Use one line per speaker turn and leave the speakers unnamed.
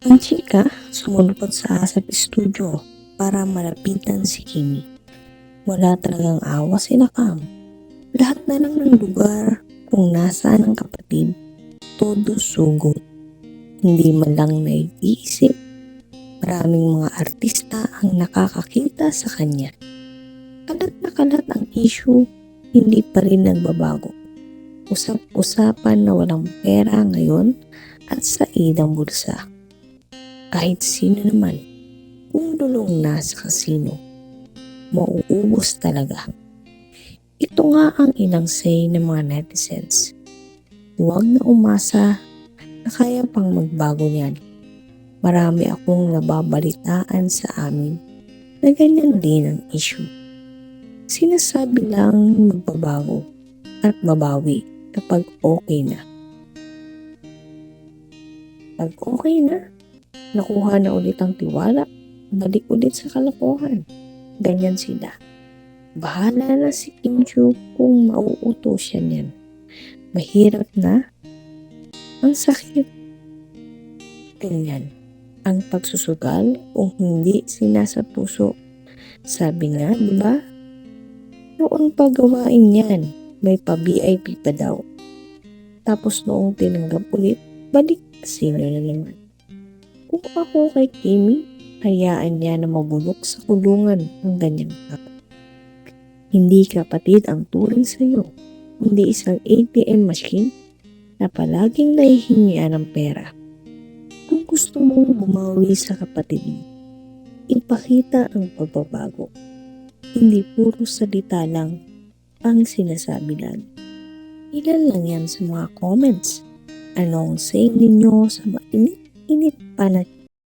Ang chika sumulpot sa asap studio para malapitan si Kimi. Wala talagang awa sila Cam. Lahat na lang ng lugar kung nasaan ang kapatid, todo sugod. Hindi man lang naiisip. Maraming mga artista ang nakakakita sa kanya. Kalat na kalat ang issue, hindi pa rin nagbabago. Usap-usapan na walang pera ngayon at sa idang bulsa. Kahit sino naman, kung dulong na sa kasino, mauubos talaga. Ito nga ang ilang say ng mga netizens. Huwag na umasa na kaya pang magbago niyan. Marami akong nababalitaan sa amin na ganyan din ang issue. Sinasabi lang magbabago at babawi kapag okay na. Pag okay na, nakuha na ulit ang tiwala, balik ulit sa kalokohan. Ganyan sila. Bahala na si Kim Joo kung mauuto siya niyan. Mahirap na. Ang sakit. Ganyan. Ang pagsusugal kung hindi sinasa puso. Sabi nga, di ba? Noong pagawain yan, may pa-VIP pa daw. Tapos noong tinanggap ulit, balik sino na naman. Kung ako kay Kimi, hayaan niya na mabulok sa kulungan ng ganyang tao. Hindi kapatid ang turing sa iyo, hindi isang ATM machine na palaging nahihingian ng pera. Kung gusto mong bumawi sa kapatid mo, ipakita ang pagbabago. Hindi puro salita lang ang sinasabi lang. Ilan lang yan sa mga comments. Anong say ninyo sa mainit-init pa na